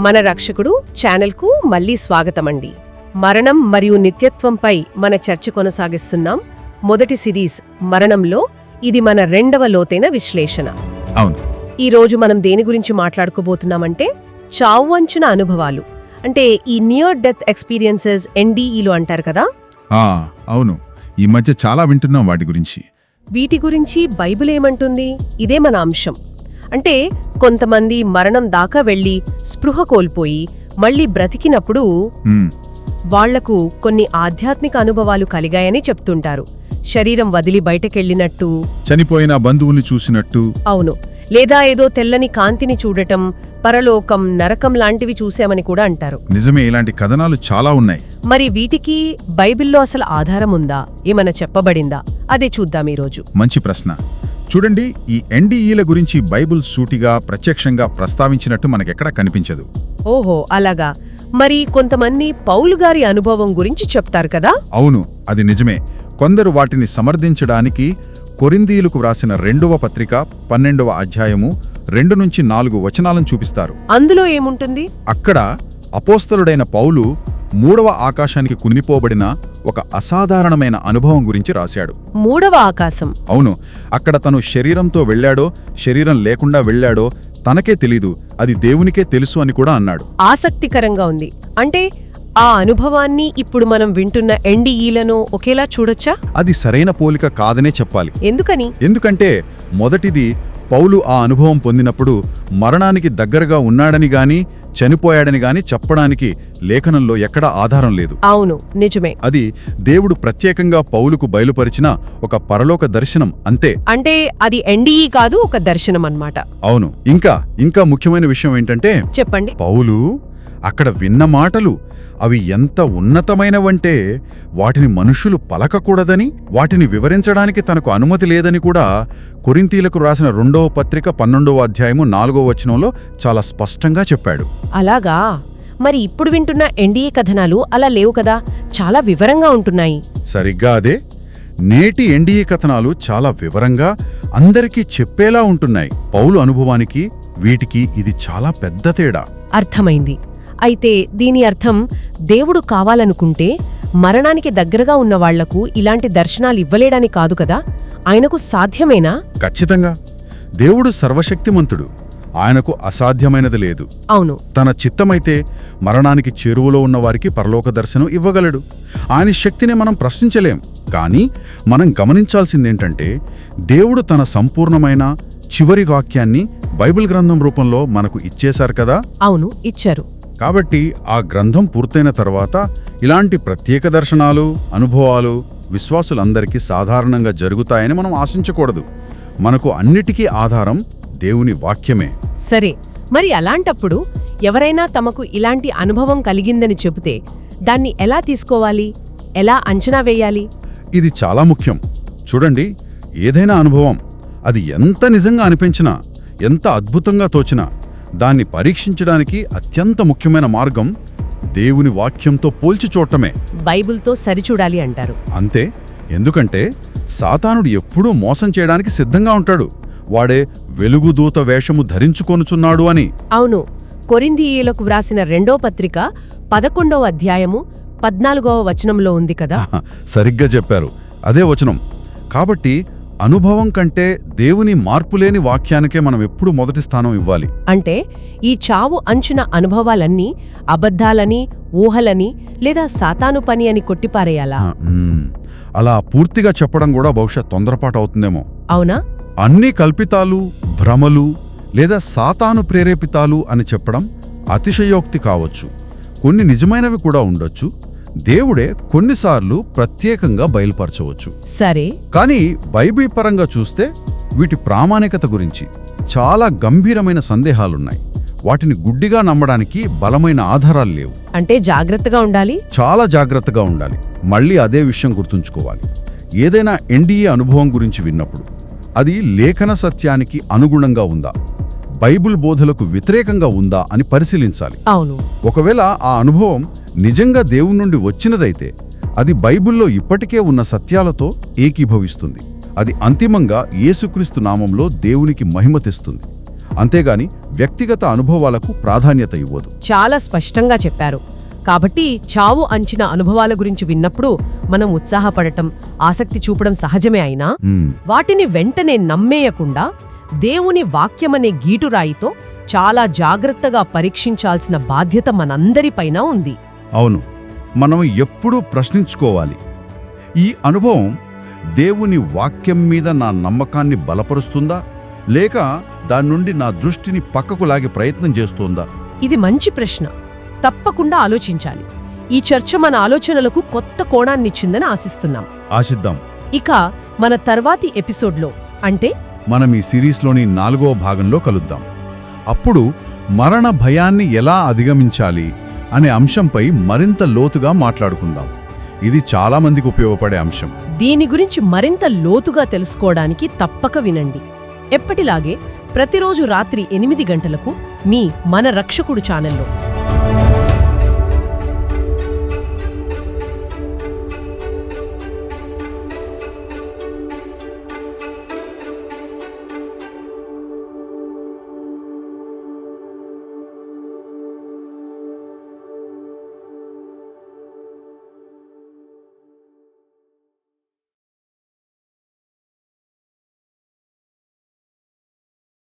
మన రక్షకుడు ఛానల్కు మళ్ళీ స్వాగతమండి. మరణం మరియు నిత్యత్వంపై మన చర్చ కొనసాగిస్తున్నాం. మొదటి సిరీస్ మరణంలో ఇది మన రెండవ లోతైన విశ్లేషణ. అవును. ఈ రోజు మనం దేని గురించి మాట్లాడుకోబోతున్నామంటే చావు అంచున అనుభవాలు. అంటే ఈ నియర్ డెత్ ఎక్స్పీరియన్సెస్ ఎన్డీఈలు అంటారు కదా? అవును. ఈ మధ్య చాలా వింటున్నాం వాటి గురించి. వీటి గురించి బైబిల్ ఏమంటుంది? ఇదే మన అంశం. అంటే కొంతమంది మరణం దాకా వెళ్ళి స్పృహ కోల్పోయి మళ్ళీ బ్రతికినప్పుడు వాళ్ళకు కొన్ని ఆధ్యాత్మిక అనుభవాలు కలిగాయని చెప్తుంటారు. శరీరం వదిలి బయటకెళ్ళినట్టు. చనిపోయిన బంధువుల్ని చూసినట్టు. అవును. లేదా ఏదో తెల్లని కాంతిని చూడటం పరలోకం నరకం లాంటివి చూశామని కూడా అంటారు. నిజమే ఇలాంటి కథనాలు చాలా ఉన్నాయి. మరి వీటికి బైబిల్లో అసలు ఆధారం ఉందా? ఏమన్నా చెప్పబడిందా? అదే చూద్దాం ఈరోజు. మంచి ప్రశ్న. చూడండి ఈ ఎన్డీఈల గురించి బైబిల్ సూటిగా ప్రత్యక్షంగా ప్రస్తావించినట్టు మనకెక్కడ కనిపించదు. ఓహో అలాగా. మరి కొంతమంది పౌలు గారి అనుభవం గురించి చెప్తారు కదా? అవును అది నిజమే. కొందరు వాటిని సమర్థించడానికి కొరిందీయులకు వ్రాసిన రెండవ పత్రిక పన్నెండవ అధ్యాయము రెండు నుంచి నాలుగు వచనాలను చూపిస్తారు. అందులో ఏముంటుంది? అక్కడ అపోస్తలుడైన పౌలు మూడవ ఆకాశానికి కుందిపోబడిన ఒక అసాధారణమైన అనుభవం గురించి రాశాడు. మూడవ ఆకాశం. అవును అక్కడ తను శరీరంతో వెళ్ళాడో శరీరం లేకుండా వెళ్ళాడో తనకే తెలీదు అది దేవునికే తెలుసు అని కూడా అన్నాడు. ఆసక్తికరంగా ఉంది. అంటే ఆ అనుభవాన్ని ఇప్పుడు మనం వింటున్న ఎన్డీఈలను ఒకేలా చూడొచ్చా? అది సరైన పోలిక కాదనే చెప్పాలి. ఎందుకని? ఎందుకంటే మొదటిది పౌలు ఆ అనుభవం పొందినప్పుడు మరణానికి దగ్గరగా ఉన్నాడని గాని చనిపోయాడని గాని చెప్పడానికి లేఖనంలో ఎక్కడా ఆధారం లేదు. అవును నిజమే. అది దేవుడు ప్రత్యేకంగా పౌలుకు బయలుపరిచిన ఒక పరలోక దర్శనం అంతే. అంటే అది ఎన్డీఈ కాదు ఒక దర్శనం అన్నమాట అవును. ఇంకా ఇంకా ముఖ్యమైన విషయం ఏంటంటే చెప్పండి. పౌలు అక్కడ విన్న మాటలు అవి ఎంత ఉన్నతమైనవంటే వాటిని మనుషులు పలకకూడదని వాటిని వివరించడానికి తనకు అనుమతి లేదని కూడా కొరింతీలకు రాసిన రెండవ పత్రిక పన్నెండవ అధ్యాయము నాలుగవ వచనంలో చాలా స్పష్టంగా చెప్పాడు. అలాగా? మరి ఇప్పుడు వింటున్న ఎన్డీఏ కథనాలు అలా లేవు కదా? చాలా వివరంగా ఉంటున్నాయి. సరిగ్గా అదే. నేటి ఎన్డీఏ కథనాలు చాలా వివరంగా అందరికీ చెప్పేలా ఉంటున్నాయి. పౌలు అనుభవానికి వీటికి ఇది చాలా పెద్ద తేడా. అర్థమైంది. అయితే దీని అర్థం దేవుడు కావాలనుకుంటే మరణానికి దగ్గరగా ఉన్న వాళ్ళకు ఇలాంటి దర్శనాలు ఇవ్వలేడని కాదు కదా? ఆయనకు సాధ్యమేనా? ఖచ్చితంగా. దేవుడు సర్వశక్తిమంతుడు. ఆయనకు అసాధ్యమైనది లేదు. అవును. తన చిత్తమైతే మరణానికి చేరువలో ఉన్న వారికి పరలోక దర్శనం ఇవ్వగలడు. ఆయన శక్తిని మనం ప్రశ్నించలేం. కానీ మనం గమనించాల్సిందేంటంటే దేవుడు తన సంపూర్ణమైన చివరి వాక్యాన్ని బైబిల్ గ్రంథం రూపంలో మనకు ఇచ్చేశారు కదా? అవును ఇచ్చారు. కాబట్టి ఆ గ్రంథం పూర్తయిన తర్వాత ఇలాంటి ప్రత్యేక దర్శనాలు అనుభవాలు విశ్వాసులందరికీ సాధారణంగా జరుగుతాయని మనం ఆశించకూడదు. మనకు అన్నిటికీ ఆధారం దేవుని వాక్యమే. సరే మరి అలాంటప్పుడు ఎవరైనా తమకు ఇలాంటి అనుభవం కలిగిందని చెబితే దాన్ని ఎలా తీసుకోవాలి? ఎలా అంచనా వేయాలి? ఇది చాలా ముఖ్యం. చూడండి ఏదైనా అనుభవం అది ఎంత నిజంగా అనిపించినా ఎంత అద్భుతంగా తోచినా దాన్ని పరీక్షించడానికి అత్యంత ముఖ్యమైన మార్గం దేవుని వాక్యంతో పోల్చి చూడటమే. బైబిల్తో సరిచూడాలి అంటారు. అంతే ఎందుకంటే సాతానుడు ఎప్పుడూ మోసం చేయడానికి సిద్ధంగా ఉంటాడు. వాడే వెలుగుదూత వేషము ధరించుకొనుచున్నాడు అని. అవును కొరింథీయులకు వ్రాసిన రెండో పత్రిక పదకొండవ అధ్యాయము పద్నాలుగవ వచనంలో ఉంది కదా? సరిగ్గా చెప్పారు. అదే వచనం. కాబట్టి అనుభవం కంటే దేవుని మార్పులేని వాక్యానికే మనం ఎప్పుడూ మొదటి స్థానం ఇవ్వాలి. అంటే ఈ చావు అంచున అనుభవాలన్నీ అబద్ధాలని ఊహలని లేదా సాతాను పని అని కొట్టిపారేయాలా. అలా పూర్తిగా చెప్పడం కూడా బహుశా తొందరపాటు అవుతుందేమో. అవునా? అన్ని కల్పితాలు భ్రమలు లేదా సాతాను ప్రేరేపితాలు అని చెప్పడం అతిశయోక్తి కావచ్చు. కొన్ని నిజమైనవి కూడా ఉండొచ్చు. దేవుడే కొన్నిసార్లు ప్రత్యేకంగా బయలుపరచవచ్చు. సరే. కానీ బైబిల్ పరంగా చూస్తే వీటి ప్రామాణికత గురించి చాలా గంభీరమైన సందేహాలున్నాయి. వాటిని గుడ్డిగా నమ్మడానికి బలమైన ఆధారాలు లేవు. అంటే జాగ్రత్తగా ఉండాలి? చాలా జాగ్రత్తగా ఉండాలి. మళ్ళీ అదే విషయం గుర్తుంచుకోవాలి. ఏదైనా ఎన్డీఏ అనుభవం గురించి విన్నప్పుడు అది లేఖన సత్యానికి అనుగుణంగా ఉందా? బైబిల్ బోధలకు వ్యతిరేకంగా ఉందా అని పరిశీలించాలి. అవును. ఒకవేళ ఆ అనుభవం నిజంగా దేవుని నుండి వచ్చినదైతే అది బైబిల్లో ఇప్పటికే ఉన్న సత్యాలతో ఏకీభవిస్తుంది. అది అంతిమంగా యేసుక్రీస్తు నామంలో దేవునికి మహిమ తెస్తుంది. అంతేగాని వ్యక్తిగత అనుభవాలకు ప్రాధాన్యత ఇవ్వదు. చాలా స్పష్టంగా చెప్పారు. కాబట్టి చావు అంచిన అనుభవాల గురించి విన్నప్పుడు మనం ఉత్సాహపడటం ఆసక్తి చూపడం సహజమే అయినా వాటిని వెంటనే నమ్మేయకుండా దేవుని వాక్యమనే గీటురాయితో చాలా జాగ్రత్తగా పరీక్షించాల్సిన బాధ్యత మనందరిపైన ఉంది. అవును మనం ఎప్పుడూ ప్రశ్నించుకోవాలి. ఈ అనుభవం దేవుని వాక్యం మీద నా నమ్మకాన్ని బలపరుస్తుందా? లేక దాని నుండి నా దృష్టిని పక్కకు లాగే ప్రయత్నం చేస్తోందా? ఇది మంచి ప్రశ్న. తప్పకుండా ఆలోచించాలి. ఈ చర్చ మన ఆలోచనలకు కొత్త కోణాన్నిచ్చిందని ఆశిస్తున్నాం. ఆశిద్దాం. ఇక మన తర్వాతి ఎపిసోడ్లో అంటే మనం ఈ సిరీస్లోని నాలుగో భాగంలో కలుద్దాం. అప్పుడు మరణ భయాన్ని ఎలా అధిగమించాలి అనే అంశంపై మరింత లోతుగా మాట్లాడుకుందాం. ఇది చాలా మందికి ఉపయోగపడే అంశం. దీని గురించి మరింత లోతుగా తెలుసుకోవడానికి తప్పక వినండి. ఎప్పటిలాగే ప్రతిరోజు రాత్రి ఎనిమిది గంటలకు మీ మన రక్షకుడు ఛానల్లో.